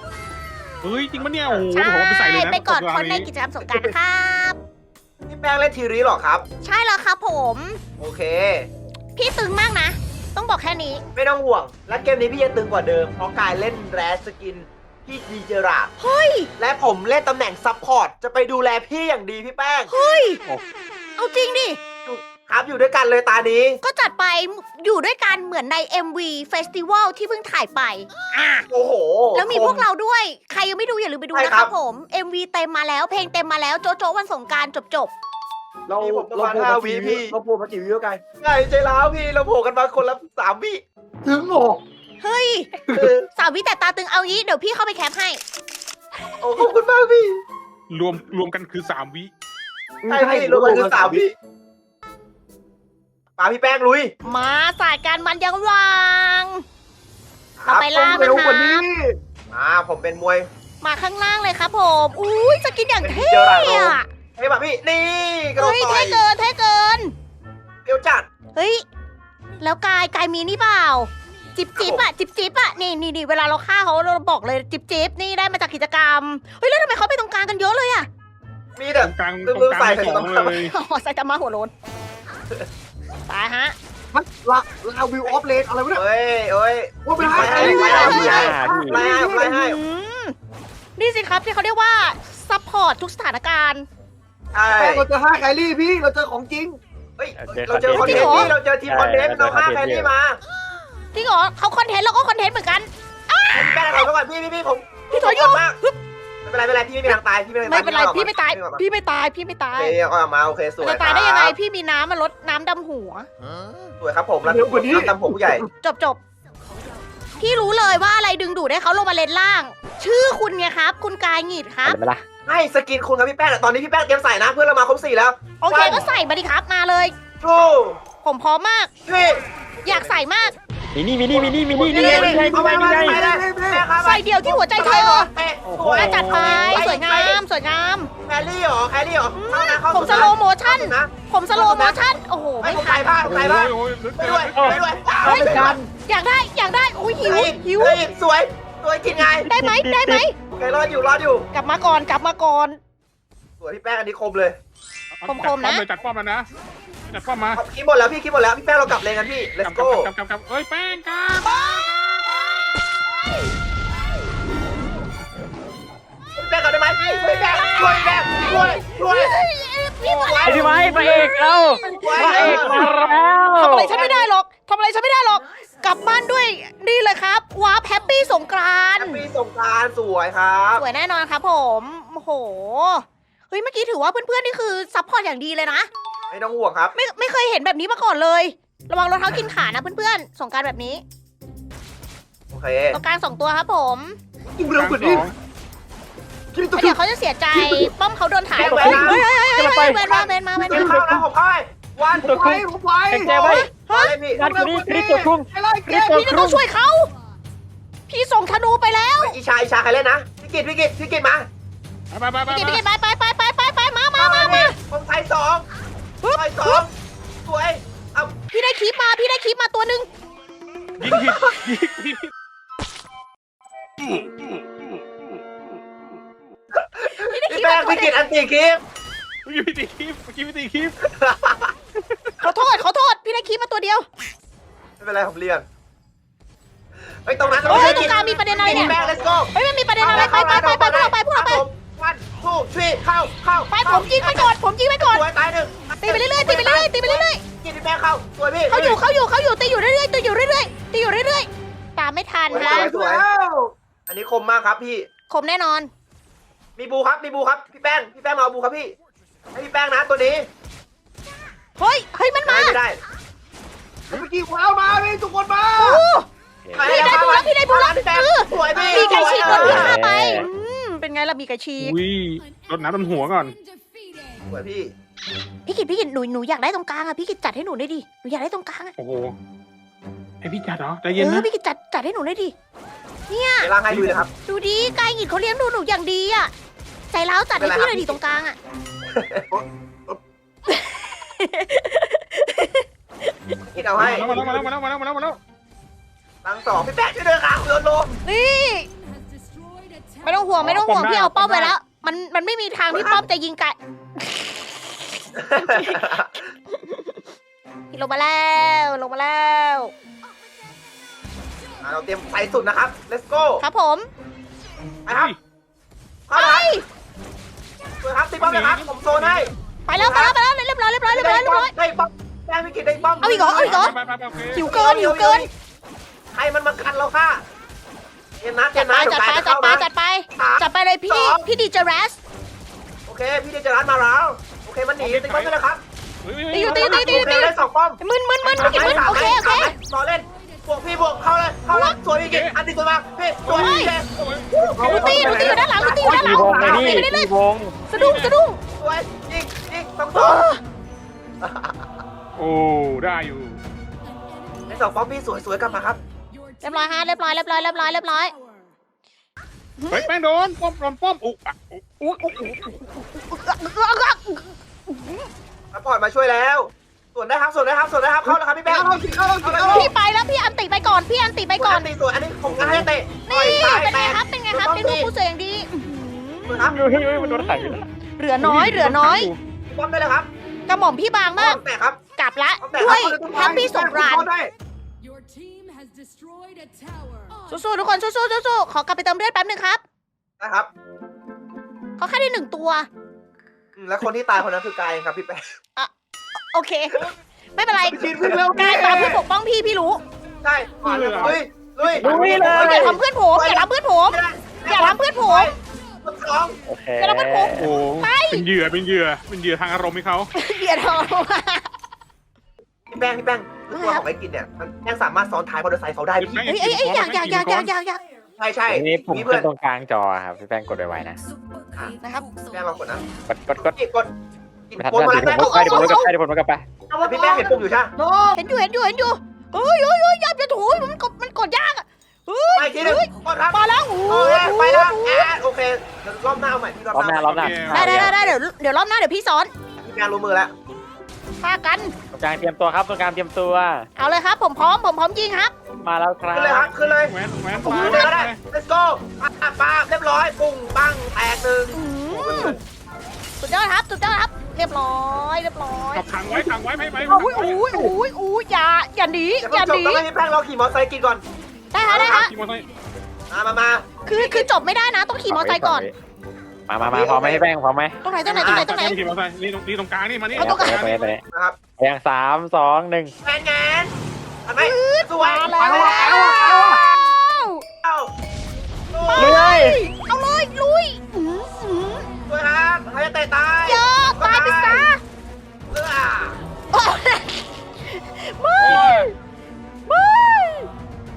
Speaker 6: เฮ้ยจริงปะเนี่ยโอ้โห
Speaker 2: ใช่
Speaker 6: ผมเอาไปใส่เลยนะ
Speaker 2: ไปก่อน
Speaker 6: ตบ
Speaker 2: คนใน
Speaker 6: ร้า
Speaker 2: กิจกรรมสงกรารนะครับ
Speaker 7: นี่แป้งเล่นทีรีหรอครับ
Speaker 2: ใช่แล้วครับผม
Speaker 7: โอเค
Speaker 2: พี่ตึงมากนะ ต้องบอกแค่นี้
Speaker 7: ไม่ต้องห่วง และเกมนี้พี่จะตึงกว่าเดิม เพราะกายเล่นแรสสกินพี่ดีเจราด
Speaker 2: เฮ้ย
Speaker 7: และผมเล่นตำแหน่งซับพอร์ตจะไปดูแลพี่อย่างดีพี่แป้ง
Speaker 2: เฮ้ย เอาจริงดิ
Speaker 7: ครับอยู่ด้วยกันเลยตานี้
Speaker 2: ก็จัดไปอยู่ด้วยกันเหมือนใน MV Festival ที่เพิ่งถ่ายไป อะ
Speaker 7: โอ้โห
Speaker 2: แล้วมีพวกเราด้วย ใครยังไม่ดูอย่าลืมไปดู
Speaker 7: ใช่
Speaker 2: นะ
Speaker 7: ค
Speaker 2: ค
Speaker 7: รั
Speaker 2: รับ บผม MV เต็มมาแล้ว เพลงเต็มมาแล้ว โจโจวันสงกรารจบจบ
Speaker 5: เรา
Speaker 7: นี่ผมประ
Speaker 5: เรา
Speaker 7: มาณ
Speaker 5: โผล่
Speaker 7: ห้า
Speaker 5: มา
Speaker 7: วิ
Speaker 5: กี่
Speaker 7: พี่
Speaker 5: วิเราโผล่มากี่วิแล้วกัน
Speaker 7: ใช่ใจร้าวพี่เราโผล่กันมาคนละสามวิ
Speaker 5: ถึงเหรอ
Speaker 2: ๆเฮ้ยสาววิแต่ตาตึงเอางี้ เดี๋ยวพี่เข้าไปแคปให้
Speaker 7: โอ้ขอบคุณมากพี่
Speaker 6: รวมรวมกันคือสามวิ
Speaker 7: ใช่พี่รวมกันคือสามวิ ปาพี่แป้งลุย
Speaker 2: มาสายการมันยังวาง
Speaker 7: ครั
Speaker 2: เอา
Speaker 7: บ
Speaker 2: ไปล่า
Speaker 5: เร็
Speaker 2: มัน
Speaker 5: ว
Speaker 2: ค
Speaker 5: กว่า
Speaker 2: รั
Speaker 5: นี้
Speaker 2: บ
Speaker 7: อ่าผมเป็นมวย
Speaker 2: มาข้างล่างเลยครับผมอุ้ยสกินอย่างเท่
Speaker 7: เจอราโด
Speaker 2: อะ
Speaker 7: เฮ้ยแบบพี่นี่กระโดด
Speaker 2: เฮ้ย
Speaker 7: ต่อ
Speaker 2: เท่
Speaker 7: ย
Speaker 2: เกินเท่เกิน
Speaker 7: เดี๋ยวจัด
Speaker 2: เฮ้ยแล้วกายกายมีนี่เปล่า จิบจิบอะจิบจิบอะนี่นี่นี่เวลาเราฆ่าเขาเราบอกเลยจิบจิบนี่ได้มาจากกิจกรรมเฮ้ยแล้วทำไมเขาไปตรงกลางกันเยอะเลยอะ
Speaker 7: มี
Speaker 6: ต
Speaker 7: แต่
Speaker 6: รงกลางต
Speaker 7: ลื
Speaker 6: ร
Speaker 7: ม
Speaker 6: ง
Speaker 7: ลืม
Speaker 6: กลาง
Speaker 7: ใส่
Speaker 6: มีสอง
Speaker 7: ใส่ตรงกลาง
Speaker 6: เลย
Speaker 2: อ๋อไซตามะหัวโลน ตายฮะ
Speaker 5: มันลาลาวิวออฟเลนอะไรวะเนี่ย
Speaker 7: เอ้ยเอ้ย
Speaker 5: ว่าไปหา
Speaker 7: ไม่
Speaker 5: ใคร
Speaker 7: ให้
Speaker 5: ไม่
Speaker 7: ไม่
Speaker 5: ได้
Speaker 7: ให้
Speaker 5: ไม่ได้
Speaker 7: ไม่ให้ไม่ให้
Speaker 2: อืมนี่สิครับที่เขาเรียกว่าซัพพอร์ตทุกสถานการณ์
Speaker 7: ใช่
Speaker 5: แป้งเราเจอห้าไคลี่พี่เราเจอของจริง
Speaker 7: เฮ้ยเราเจอคอนเทนต์นี่เราเจอทีมคอนเทนต์เราฆ่าแคนนี่มา
Speaker 2: จริงเหรอเขาคอนเทนต์เราก็คอนเทนต์เหมือนกัน
Speaker 7: พี่แป้งถอยมาก่อนพี่พี่พี่ผม
Speaker 2: พี่ถอยอยู่
Speaker 7: มาก ไม่เป็นไรไม่เป็นไรพี่ไม่มีทางตายพี่ไม่
Speaker 2: ไม่เป็นไร
Speaker 7: ออกา
Speaker 2: พี่ไม่ตาย
Speaker 7: ออก
Speaker 2: พี่ไม่ตายพี่ไม่ตา
Speaker 7: โอยเคเอาออกมาโอเคสวย
Speaker 2: จะตายได้ยังไง
Speaker 7: ครับ
Speaker 2: พี่มีน้ำมาลดน้ำดำหัว
Speaker 7: สวยครับผมแล้ว
Speaker 5: เร็วกว่านี้
Speaker 7: ตามผมผู้ใหญ่
Speaker 2: จบจบพี่รู้เลยว่าอะไรดึงดูดให้เขาลงมาเลนล่าง ชื่อคุณไงครับ คุณกายหงิดครับ
Speaker 3: เห็นไหมล่ะ
Speaker 7: ให้สกินคุณครับพี่แป้งตอนนี้พี่แป้งเตรียมใส่นะเพื่อนเรามาครบสี่แล้ว
Speaker 2: โอเคก็ใส่มาดิครับมาเลย
Speaker 7: ทู
Speaker 2: ผมพร้อมมาก
Speaker 7: พี่
Speaker 2: อยากใส่มาก
Speaker 3: มินี่มินี่มินี่มินี่
Speaker 7: นี่
Speaker 3: นี่
Speaker 7: ไง
Speaker 3: ไง
Speaker 7: นี่
Speaker 3: นี่
Speaker 7: ไง
Speaker 3: ไง
Speaker 7: นี่
Speaker 3: นี่
Speaker 7: ไง
Speaker 3: ไง
Speaker 7: นี่ไงครับ
Speaker 2: ใส่เดียวที่หัวใจเธอ
Speaker 7: เตะส
Speaker 2: อะจัดไปสวยงามสวยงาม
Speaker 7: แครี่เหรอแครี่เหรอเข้านะเข้า
Speaker 2: ผมสโลโมชั่น
Speaker 7: นะ
Speaker 2: ผมสโลโมชั่น โอ้โห
Speaker 7: ไอ้
Speaker 2: ไม่
Speaker 7: ผม
Speaker 2: ทั
Speaker 7: ไก่
Speaker 2: น
Speaker 7: บ้านผมไก่บ้าน
Speaker 6: โอ้ยลึก
Speaker 7: ไป
Speaker 6: เกิ
Speaker 7: ด้วย
Speaker 6: น
Speaker 7: ไปด้วย
Speaker 2: เฮ้ยอยากได้อยากได้โอ้ยหิวหิว
Speaker 7: เฮ้ยสวยสวยกินไง
Speaker 2: ได้ไหมได้ไหม
Speaker 7: โอเครอดอยู่รอดอยู่
Speaker 2: กลับมาก่อนกลับมาก่อน
Speaker 7: สวยพี่แป้งอันนี้คมเลย
Speaker 2: คมๆนะ
Speaker 6: จัดป้อมเลยจัดป้อมแล้วนะจัดป้อมมา
Speaker 7: เอาคิดหมดแล้วพี่คิดหมดแล้วพี่แป้งเรากลับเลยกันพี่
Speaker 6: กลั
Speaker 7: let's
Speaker 6: บกลั
Speaker 7: go
Speaker 6: บกลับกลับกลับเอ้ยแป้งกลับ
Speaker 7: พี่แป้งกลับได้ไหมพี่แป้งช่วยพี่แป้งช่วยช่วย
Speaker 2: พี่มา
Speaker 3: ไอ้พี่ไม้พระเอกเรา
Speaker 7: ช่วย
Speaker 3: พระเอกมาแล้ว
Speaker 2: ทำอะไรฉันไม่ได้หรอกทำอะไรฉันไม่ได้หรอก กลับบ้านด้วยนี่เลยครับวาร์ปแฮปปี้สงกราน
Speaker 7: แฮ
Speaker 2: ต์
Speaker 7: ปปี้สงกรารสวยครับ
Speaker 2: สวยแน่นอนครับผมโอ้โห เฮ้ยเมื่อกี้ถือว่าเพื่อนๆนี่คือซัพพอร์ตอย่างดีเลยนะ
Speaker 7: ไม่ต้องห่วงครับ
Speaker 2: ไม่ไม่เคยเห็นแบบนี้มาก่อนเลย ระวังรองเท้ากินขานะเพื่อนๆสงกรารแบบนี้
Speaker 7: โอเค
Speaker 2: ตรงกลางสองตัวครับผม
Speaker 7: กินเร็วกว่านี้กินตัว
Speaker 2: เดี๋ยวเขาจะเสียใจ ป้อมเขาโดนถ่าย
Speaker 7: แบนนะ
Speaker 2: เฮ้ยเฮ้ยเฮ้ยเฮ้ยเฮ้ยเวนมาเวนมาเวน
Speaker 7: กิน
Speaker 2: มา
Speaker 7: ข้าวนะผมเข้าไปวันไว้ผมไว้
Speaker 3: แข็งใจไว้
Speaker 7: มาเลยพี่
Speaker 3: งานคนนี้คริสตัวทุ่ง
Speaker 7: ไอ้ไล่
Speaker 3: ค
Speaker 7: เก
Speaker 3: ริส
Speaker 7: ม
Speaker 3: ตัว
Speaker 2: พี่จะต้
Speaker 3: ทุ่
Speaker 2: องงช่วยเขาพี่ส่งธนูไปแล้ว
Speaker 7: อีชาอีชาใครเล่นนะพี่กิตพี่กิตพี่กิตมา
Speaker 6: ไปไปไป
Speaker 2: พี่กิต
Speaker 6: ไป
Speaker 2: พี่กิตไปไปไปไปไปไป มามามามา
Speaker 7: ผมไทยสองไทยสองสวย เอา
Speaker 2: พี่ได้คลิปมาพี่ได้คลิปมาตัวหนึ่ง
Speaker 6: ยิงผิดยิงผิด
Speaker 7: พี่แป้งพี่กิตอันตีคลิป
Speaker 6: เมื่อกี้พี่ตีคลิปเมื่อกี้พี่ตีคลิป
Speaker 2: ขอโทษขอโทษพี่ได้คลิปมาตัวเดียว
Speaker 7: ไม่เป็นไรผมเรียนไอ้ตรงนั้น
Speaker 2: เฮ้ยตรงกลางมีประเด็นอะไรเนี่ย
Speaker 7: พี่แป้ง let's go
Speaker 2: เฮ้ยมันมีประเด็นอะไรไปไปไปไปพวกเราไปพวกเราไป
Speaker 7: วันทู ทรีเข้าเข้า
Speaker 2: ไปผมยิงไปก่อนผมยิงไปก่อน
Speaker 7: สวยตายหนึ่ง
Speaker 2: ตีไปเรื่อยๆตีไปเรื่อยๆตีไปเรื่อยๆ
Speaker 7: กินพี่แป้งเข้าสวยพี่
Speaker 2: เขาอยู่เขาอยู่เขาอยู่ตีอยู่เรื่อยๆตีอยู่เรื่อยๆตีอยู่เรื่อยๆตามไม่ทันนะ
Speaker 7: สวยอันนี้คมมากครับพี่
Speaker 2: คมแน่นอน
Speaker 7: มีบูครับมีบูครับพี่แป้งพี่แป้งมาเอาบูครับพี่ให้พี่แป้งนะตัวนี้
Speaker 2: เฮ้ยเฮ้ยมันมา
Speaker 7: ไม่ได้เมื่อกี้ว้าวมาพี่ทุกคนมา
Speaker 2: พี่ได้บูแล้วพี่ได้บูแล้ว
Speaker 7: สวยพี่
Speaker 2: มีไก่ฉีกโดนพี่ฆ่าไป
Speaker 3: เออ
Speaker 2: อืมเป็นไงล่ะมีไก่ฉีก
Speaker 6: อุ้ยรดน้ำต้นหัวก่อน
Speaker 7: สวยพี่
Speaker 2: พี่กิตพี่กิตหนูหนูอยากได้ตรงกลางอะพี่กิตจัดให้หนูหน่อยดิหนูอยากได้ตรงกลางอะ
Speaker 6: โอ้โหให้พี่จัดเหรอใจ
Speaker 2: เอ
Speaker 6: เย็น
Speaker 2: อ
Speaker 6: นะ
Speaker 2: พี่กิตจัดจัดให้หนูหน่อยดิ
Speaker 7: เดี๋ยวล่างให้ดูเลยครับ
Speaker 2: ดูดิกายหงิดเขาเลี้ยงดูหนูอย่างดีอะใจร้าวจัดให้พี่หน่อยดิตรงกลางอะ
Speaker 7: คิดเอาให้
Speaker 6: มาแล้วมาแล้วมาแล้วมาแล้วมาแล้วมาแล้ว
Speaker 7: ตั้งสองพี่แป้งช่วยเดินขาโดนลม
Speaker 2: นี่ ไม่ต้องห่วงไม่ต้องห่วงพี่เอาป้อมไปแล้ว มันมันไม่มีทางที่ป้อมจะยิงไกลพี่ลงมาแล้วลงมาแล้ว
Speaker 7: อะเราเตรียมไปสุดนะครับ let's go
Speaker 2: ครับผม
Speaker 7: ไปครับเข้า
Speaker 2: ไป
Speaker 7: เลยครับสวยครับตีป้อมเลยครับผมโซนให้
Speaker 2: ไปแล้วไปแล้วไปแล้วเรียบร้อยเรียบร้อยเรียบร้อยเรียบร้อย
Speaker 7: ได้ป้อมแป้งพี่กินได้ป้อม
Speaker 2: เอาอีกเหรอเอาอีกเหรอ
Speaker 6: ไปไปไปโอเค
Speaker 2: หิวเกินหิวเกิน
Speaker 7: ใครมันมากันเราค่ะ เย็นนะเย็
Speaker 2: จัด
Speaker 7: น
Speaker 2: ไป
Speaker 7: นะ
Speaker 2: จัดไป
Speaker 7: เยว
Speaker 2: จัดไป
Speaker 7: กายจะ
Speaker 2: จัดไป
Speaker 7: เข้านะ
Speaker 2: จัดไปเลยพี่
Speaker 7: สอง
Speaker 2: พี่ดีเจรัส
Speaker 7: โอเค พี่เดชรัตน์มาแล้ว โอเค มันหนีตีป้อมไปเลยครับ
Speaker 6: เฮ้ย
Speaker 2: ตีอยู่ตีตีตี
Speaker 7: โอเค
Speaker 2: ตี
Speaker 7: ได้สองป้อม
Speaker 2: มึนมึนมึนพี่กินมึนโอเคโอเค
Speaker 7: รอเล่น บวกพี่บวกเข้าเลยเข้าเลยสวยพี่กินอันตีสวยมากพี่สวยพี่
Speaker 2: หนูตีหนูตีอยู่ด้านหลังหนูตีอยู่ด้านหลั
Speaker 3: มี
Speaker 2: ง
Speaker 3: วงเลยนี่
Speaker 2: ตีไปเรื่อย
Speaker 3: มีวง
Speaker 2: ๆสะดุ้งสะดุ้ง
Speaker 7: สวยยิงยิงสอง
Speaker 2: เอ
Speaker 7: ป้อม
Speaker 2: อ
Speaker 6: โอ้ได้อยู่
Speaker 7: ได้สองป้อมพี่สวยสวยกลับมาครับ
Speaker 2: เรียบร้อยฮะเรียบร้อยเรียบร้อยเรียบร้อยเรียบร้อย
Speaker 6: เฮ้ยแป้งโดนป้อมป้อมป้อมอุ๊อะอุ๊
Speaker 7: ซัพพอร์ตมาช่วยแล้ว ส่วนได้ครับส่วนได้ครับส่วนได้ครับเข้าแล้วครับพี่แป๊ะเข้าสิเข้าสิเข้า
Speaker 2: พี่ไปแล้วพี่อันติไปก่อนพี่อันติไปก่อน
Speaker 7: อันตีสวยอันนี้ผมกันให้เตะ
Speaker 2: นี่เป็นไงครับเป็นไงครับเป็นลูกผู้เสืออย่างดีอื้อหือ
Speaker 7: ครับ
Speaker 3: เฮ้ยเฮ้ยเฮ้ยมันโดนไข่ไปแล้ว
Speaker 2: เหลือน้อยเหลือน้อย
Speaker 7: ป้อมได้เลยครับ
Speaker 2: กระหม่อมพี่บางมาก
Speaker 7: ป้อมแตะครับ
Speaker 2: กลับละ
Speaker 7: ป้อมแตะ
Speaker 2: ด้วย
Speaker 7: ครับ
Speaker 2: แฮปปี้สงกรานต์ สู้ๆทุกคนสู้ๆสู้ๆขอกลับไปเติมเลือดแป๊บนึงครับ
Speaker 7: ได้ครับ
Speaker 2: เขาแค่ได้หนึ่งตัว
Speaker 7: อืมแล้วคนที่ตายคนนั้นคือกายครับพี่แป๊ะ
Speaker 2: โอเค ไม่เป็นไร
Speaker 7: กินวิ่งเร็ว
Speaker 2: กายตามเพื่อปกป้องพี่พี่รู้
Speaker 7: ใช่มาเลยลุยลุย
Speaker 3: ลุยเลย
Speaker 2: อย่าทำเพื่อนผมอย่าทำเพื่อนผมอย่าทำเพื่อนผม
Speaker 7: คนสอง
Speaker 3: โอเค
Speaker 2: แต่เราเป็นผม
Speaker 6: โอ้เป็นเหยื่อเป็นเหยื่อเป็นเหยื่อทางอารมณ์ให้เขา
Speaker 2: อย่าท
Speaker 7: พี่แป้งพี่แป้ง คือตัวของไอ้กินเนี่ยมันยังสามารถซ้อนท้ายมอเตอร์ไซค์เขาได้พี่ำ
Speaker 2: เฮ้ยเอ้ยเอ้ยอยากอยากอยากอยากอยากอยาก
Speaker 7: ใช่ใช่
Speaker 3: อันนี้ผม
Speaker 7: มี
Speaker 3: ขึ้
Speaker 7: เพื่อน
Speaker 3: นตรงกลางจอครับพี่แป้งกดไว้ๆนะ
Speaker 2: นะครับ
Speaker 7: แป้งลองกดนะ
Speaker 3: กดกดกด
Speaker 7: พี่กดกิน
Speaker 3: ไม่ทัน
Speaker 7: กด
Speaker 3: ไม่
Speaker 7: มา
Speaker 3: ทัน
Speaker 7: แล้ว
Speaker 3: เดี๋ยวผมกดไปเดี๋ยวผมกดไปเดี๋ยวผมกดไป
Speaker 7: แต่พี่แป้งเห็นปุ่มอยู่ใช่ไหม
Speaker 5: โน
Speaker 2: เห็นอยู่เห็นอยู่เห็นอยู่เฮ้ยเฮ้ยเฮ้ยยับจะถูมันกดมันกดยากอะเฮ้ย
Speaker 7: ไปอีกทีหนึงกดครับ
Speaker 2: มาแล้วโอ้
Speaker 7: โอเค
Speaker 2: ย
Speaker 7: ไปแล้วแอนโอเคเดี๋ยวรอบหน้าเอาใหม่พี่รอบ
Speaker 3: รอบ
Speaker 7: ห
Speaker 3: หน้า
Speaker 7: น้าร
Speaker 3: อบหน้า
Speaker 2: ได้ได้ได้ได้เดี๋ยวเดี๋ยวรอบหน้าเดี๋ยวพี่สอน
Speaker 7: มีการลงมือแล้ว
Speaker 2: ฆ่ากัน
Speaker 3: ตรงกลางเตรียมตัวครับตรงกลางเตรียมตัว
Speaker 2: เอาเลยครับ ผมพร้อม ผมพร้อมยิงครับ
Speaker 3: มาแล้วครับ
Speaker 7: ขึ้นเลยครับขึ้นเลย
Speaker 6: แหวนแหวน
Speaker 7: ขึ้
Speaker 6: มาน
Speaker 7: เลยก็ได้ let's go ปาปาเรียบร้อยปุ้งปังแตกหนึ่ง
Speaker 2: อืมสุดยอดครับ สุดยอดครับ เรียบร้อย เรียบร้อย
Speaker 6: ขังไว้ขังไว้ไม่ไม่
Speaker 2: อุ้ยอุ้ยอุ้ยอุ้ยอย่า อย่าหนี
Speaker 7: อย่า
Speaker 2: อ
Speaker 7: เพิ่
Speaker 2: ย่าง
Speaker 7: จ
Speaker 2: ห
Speaker 7: บ
Speaker 2: นี
Speaker 7: ต้องให้พี่แป้งรอขี่มอเตอร์ไซค์กินก่อน
Speaker 2: ได้ฮะได้ฮะ
Speaker 6: ขี่มอเตอร์ไซค์
Speaker 7: มามามา
Speaker 2: คือ คือจบไม่ได้นะ ต้องขี่มอเตอร์ไซค์ก่อน
Speaker 3: มามามาพร้อมไหมพี่แป้งพร้อมไหม
Speaker 2: ตรงไหนตรงไหนตรงไหนตรงไหน
Speaker 6: ขี่มอเตอร์ไซค์นี่ตรงนี่ตรงกลางนี่มานี่
Speaker 2: เอาตรงกลาง
Speaker 3: ไปไปไป
Speaker 7: นะครับ
Speaker 3: อย่างสามสองหนึ่ง
Speaker 7: แงนแงนทำไมสวย
Speaker 2: มาแล้ว
Speaker 7: เอาเอาเอา
Speaker 3: ลุยเลย
Speaker 2: เอาเลยลุยอื้อหือ
Speaker 7: สวยครับใครจะเตะตาย
Speaker 2: เยอะตายไปซะ
Speaker 7: เอื้อ
Speaker 2: โอ้ยไม่ไม่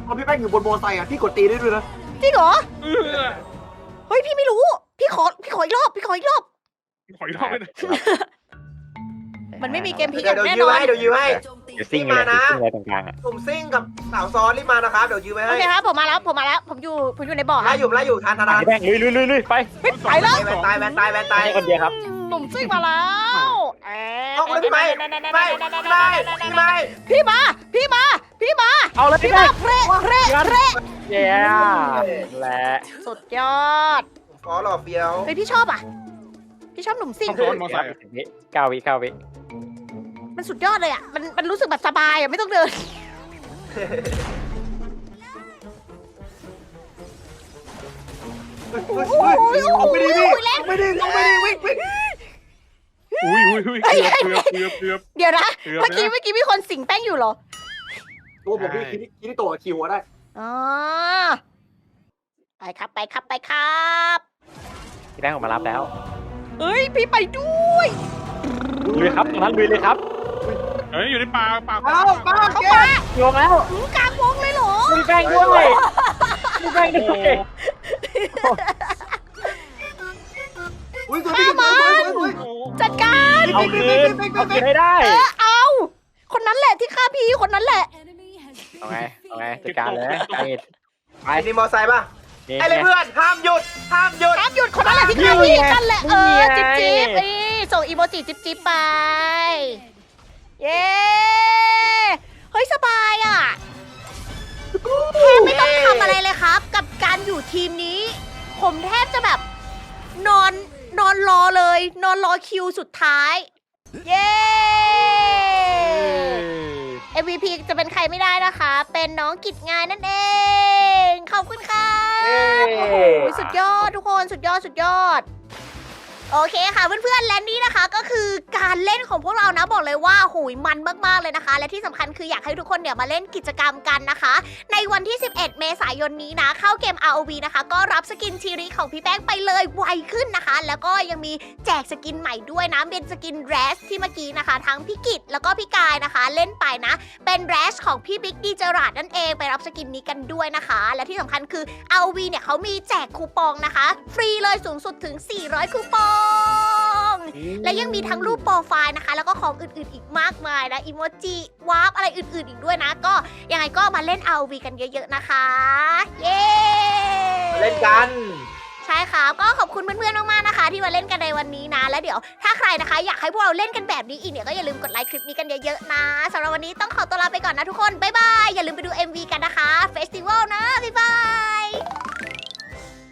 Speaker 5: พอพี่แป้งอยู่บนมอเตอร์ไซค์อะพี่กดตีได้ด้วยนะ
Speaker 2: จริงเหรอ
Speaker 6: เออ
Speaker 2: เฮ้ยพี่ไม่รู้ พี่ขอพี่ขออีกรอบพี่ขออีกรอบ
Speaker 6: ขออีกรอบเลย
Speaker 2: มันไม่มีเกมพลิก
Speaker 7: เดี๋ยว
Speaker 2: อย่าง
Speaker 7: เดี๋ยว
Speaker 2: แน่
Speaker 7: ยื
Speaker 2: น
Speaker 7: ม
Speaker 2: อน
Speaker 7: ให้เดี๋ยวยืมให้
Speaker 1: โจมตี
Speaker 3: อยู่ซิ่งเลยอยู่ซิ่งเลยตรงกลางอะ
Speaker 7: กลุ่มซิ่งกับสาวซ้อนรีบมานะครับเดี๋ยวยืมไว้
Speaker 2: โอ
Speaker 7: ให้
Speaker 2: เคครับผมมาแล้วผมมาแล้ว ผมอยู่ผมอยู่ในบ่อค
Speaker 7: ไล่
Speaker 2: รับ
Speaker 7: อยู่ไล่อยู่ทานทานทาน
Speaker 3: พี่แป้งลุยลุยลุยลุยไป
Speaker 2: เฮ้ยไปแล้ว
Speaker 7: แวนตายแวนตายแวนตาย
Speaker 3: ให้คนเดียวครับ
Speaker 2: หนุ่มซิ่งมาแล้วแเอา
Speaker 7: เลยพี่ไม้พี่ไม้พี่ไม้พี่ไม้
Speaker 2: พี่มาพี่มาพี่มา
Speaker 3: เอาเลย
Speaker 2: พี่
Speaker 3: พี่
Speaker 2: มา
Speaker 3: แป้ง
Speaker 2: เพระเพระเพระ
Speaker 3: เย้และ
Speaker 2: สุดยอด
Speaker 7: ขอหล่อเฟี้ยว
Speaker 2: เฮ้ยพี่ชอบอะ พี่ชอบหนุ่มซิ่ง
Speaker 6: ซ้อนมอเตอร์ไซค์
Speaker 3: เก้าวิเก้าวิ
Speaker 2: มันสุดยอดเลยอะ มันมันรู้สึกแบบสบายอะไม่ต้องเดิน
Speaker 5: เฮ้ยเฮ้ยเฮ้ยเอาไม่ดีพี่เอาไม่ดีเอาไม่ดีวิ่งวิ่ง
Speaker 6: อุ้ยอุ้ยอุ้ยเกือบเกือบเกือบเกือบ
Speaker 2: เดี๋ยวนะ
Speaker 6: เกือบ
Speaker 2: เมื่อกี้
Speaker 6: นะ
Speaker 2: เมื่อกี้มีคนสิงแป้งอยู่เหรอ
Speaker 5: ตัวผมพี่คิดคิดที่ตัวคิวได้
Speaker 2: อ๋อ ไปครับไปครับไปครับ
Speaker 3: พี่แป้งออกมารับแล้ว
Speaker 2: เฮ้ยพี่ไปด้วย
Speaker 3: ลุยครับตรงนั้นลุยเลยครับ
Speaker 6: เฮ้ยอยู่ในป่าป่า
Speaker 5: เอาป้า
Speaker 2: เขา
Speaker 5: เก็
Speaker 2: มา
Speaker 3: โยงแล้ว
Speaker 2: หืมกลางวงเลยเหรอ
Speaker 3: พี่แป้งด้วยพี่แป้งด้วย
Speaker 5: อุ้ยตัวพี่สวยสวยสวย
Speaker 2: จัดการ
Speaker 3: เอาคืนเอาคืนให้ได้
Speaker 2: เออเอา คนนั้นแหละที่ฆ่าพี่คนนั้นแหละ
Speaker 8: Enemy has
Speaker 3: เอาไง
Speaker 8: been
Speaker 3: เอาไง
Speaker 8: defeated.
Speaker 3: จัดการเลยไอ้
Speaker 7: ไอ้นี่มอไซค์ป่ะ
Speaker 3: นี่
Speaker 7: ไอ้เลยเพื่อนห้ามหยุดห้ามหยุด
Speaker 2: ห้ามหยุดคนนั้นแหละที่ฆ่าพี่กันแหละ เออ จิ๊บจิ๊บนี่ส่งอีโมจิจิ๊บจิ๊บไป เย้ เฮ้ย สบายอะแทบไม่ต้องทำอะไรเลยครับ กับการอยู่ทีมนี้ ผมแทบจะแบบนอนนอนรอเลย นอนรอคิวสุดท้าย เย้ MVP จะเป็นใครไม่ได้นะคะ เป็นน้องกิจงานนั่นเอง ขอบคุณค่ะ
Speaker 3: เย้
Speaker 2: โอ้โหสุดยอดทุกคนสุดยอดสุดยอด โอเคค่ะเพื่อนๆและนี่นะคะ ก็คือการเล่นของพวกเรานะบอกเลยว่าหูยมันมากๆเลยนะคะ และที่สำคัญคืออยากให้ทุกคนเนี่ยมาเล่นกิจกรรมกันนะคะ ในวันที่ 11 เมษายนนี้นะเข้าเกม ROV นะคะ ก็รับสกินทีรีของพี่แป้งไปเลยไวขึ้นนะคะ แล้วก็ยังมีแจกสกินใหม่ด้วยนะเป็นสกินแรสที่เมื่อกี้นะคะ ทั้งพี่กิตแล้วก็พี่กายนะคะ เล่นไปนะ เป็นแรชของพี่บิ๊กดีเจราดนั่นเองไปรับสกินนี้กันด้วยนะคะ และที่สำคัญคือ ROV เนี่ยเขามีแจกคูปองนะคะ ฟรีเลยสูงสุดถึง 400 คูปองและยังมีทั้งรูปโปรไฟล์นะคะ แล้วก็ของอื่นๆอีกมากมายนะ อีโมจิวาร์ปอะไรอื่นๆอีกด้วยนะ ก็ยังไงก็มาเล่น ROV กันเยอะๆนะคะ เย้
Speaker 7: เล่นกัน
Speaker 2: ใช่ครับก็ขอบคุณเพื่อนๆมากๆนะคะ ที่มาเล่นกันในวันนี้นะ และเดี๋ยวถ้าใครนะคะ อยากให้พวกเราเล่นกันแบบนี้อีกเนี่ยก็อย่าลืมกดไลค์คลิปนี้กันเยอะๆนะสำหรับวันนี้ต้องขอตัวลาไปก่อนนะทุกคนบ๊ายบายอย่าลืมไปดู MV กันนะคะ